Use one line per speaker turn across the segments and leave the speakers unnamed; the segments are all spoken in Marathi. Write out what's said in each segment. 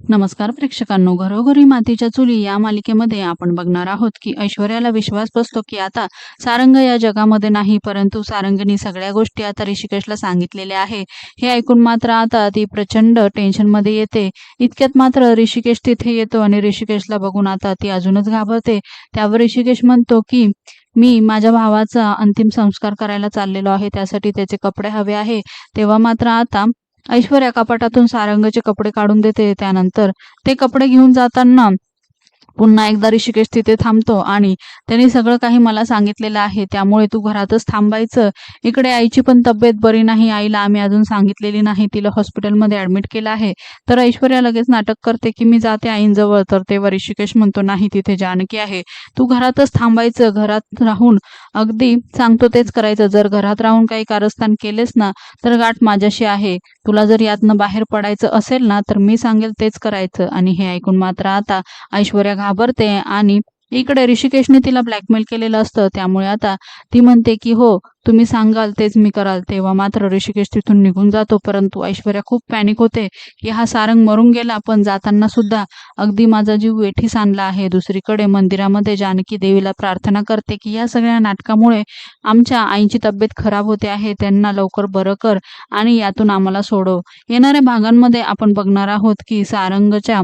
नमस्कार प्रेक्षकांनो घरोघरी मातीच्या चुली या मालिकेमध्ये आपण बघणार आहोत की ऐश्वर्याला विश्वास बसतो की आता सारंग या जगामध्ये नाही परंतु सारंगनी सगळ्या गोष्टी आता ऋषिकेशला सांगितलेल्या आहे. हे ऐकून मात्र आता ती प्रचंड टेन्शनमध्ये येते. इतक्यात मात्र ऋषिकेश तिथे येतो आणि ऋषिकेशला बघून आता ती अजूनच घाबरते. त्यावर ऋषिकेश म्हणतो की मी माझ्या भावाचा अंतिम संस्कार करायला चाललेलो आहे त्यासाठी त्याचे कपडे हवे आहे. तेव्हा मात्र आता ऐश्वर्या कपाटातून सारंगचे कपडे काढून देते. त्यानंतर ते कपडे घेऊन जाताना पुन्हा एकदा ऋषिकेश तिथे थांबतो आणि त्यांनी सगळं काही मला सांगितलेलं आहे. त्यामुळे तू घरातच थांबायचं. इकडे आईची पण तब्येत बरी नाही. आईला आम्ही अजून सांगितलेली नाही. तिला हॉस्पिटलमध्ये ऍडमिट केलं आहे. तर ऐश्वर्या लगेच नाटक करते की मी जाते आईंजवळ. तर तेव्हा ऋषिकेश म्हणतो नाही तिथे जानकी आहे. तू घरातच थांबायचं. घरात राहून अगदी सांगतो तेच करायचं. जर घरात राहून काही कारस्थान केलेस ना तर गाठ माझ्याशी आहे. तुला जर यातनं बाहेर पडायचं असेल ना तर मी सांगेल तेच करायचं. आणि हे ऐकून मात्र आता ऐश्वर्या घाबरते आणि इकडे ऋषिकेशने तिला ब्लॅकमेल केलेलं असतं. त्यामुळे आता ती म्हणते की हो तुम्ही सांगाल तेच मी कराल. तेव्हा मात्र ऋषिकेश तिथून निघून जातो. परंतु ऐश्वर्या खूप पॅनिक होते. की हा सारंग मरून गेला पण जाताना सुद्धा अगदी माझा जीव वेठीस आणला आहे. दुसरीकडे मंदिरामध्ये जानकी देवीला प्रार्थना करते की या सगळ्या नाटकामुळे आमच्या आईची तब्येत खराब होते आहे. त्यांना लवकर बरं कर आणि यातून आम्हाला सोडव. येणाऱ्या भागांमध्ये आपण बघणार आहोत की सारंगच्या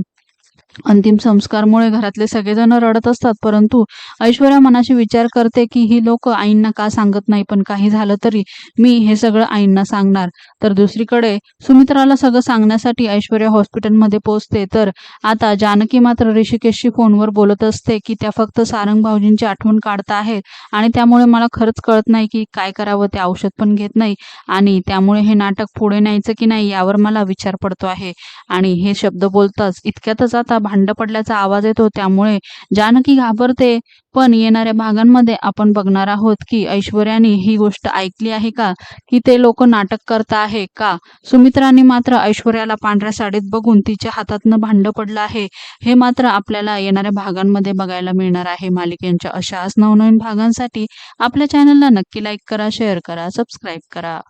अंतिम संस्कारमुळे घरातले सगळेजण रडत असतात परंतु ऐश्वर्या मनाशी विचार करते की ही लोक आईंना का सांगत नाही? पण काही झालं तरी मी हे सगळं आईंना सांगणार. तर दुसरीकडे सुमित्राला सगळं सांगण्यासाठी ऐश्वर्या हॉस्पिटलमध्ये पोहोचते. तर आता जानकी मात्र ऋषिकेशशी फोनवर बोलत असते की त्या फक्त सारंग भाऊजींची आठवण काढता आहेत आणि त्यामुळे मला खरंच कळत नाही की काय करावं ते औषध पण घेत नाही आणि त्यामुळे हे नाटक पुढे न्यायचं की नाही यावर मला विचार पडतो आहे. आणि हे शब्द बोलताच इतक्यातच आता भांड पडल्याचा आवाज येतो त्यामुळे जानकी घाबरते. पण येणाऱ्या भागांमध्ये आपण बघणार आहोत की ऐश्वर्याने ही गोष्ट ऐकली आहे का? की ते लोक नाटक करता आहे का? सुमित्राने मात्र ऐश्वर्याला पांढऱ्या साडीत बघून तिच्या हातातनं भांड पडलं आहे. हे मात्र आपल्याला येणाऱ्या भागांमध्ये बघायला मिळणार आहे. मालिकेंच्या अशाच नवनवीन भागांसाठी आपल्या चॅनलला नक्की लाईक करा शेअर करा सबस्क्राईब करा.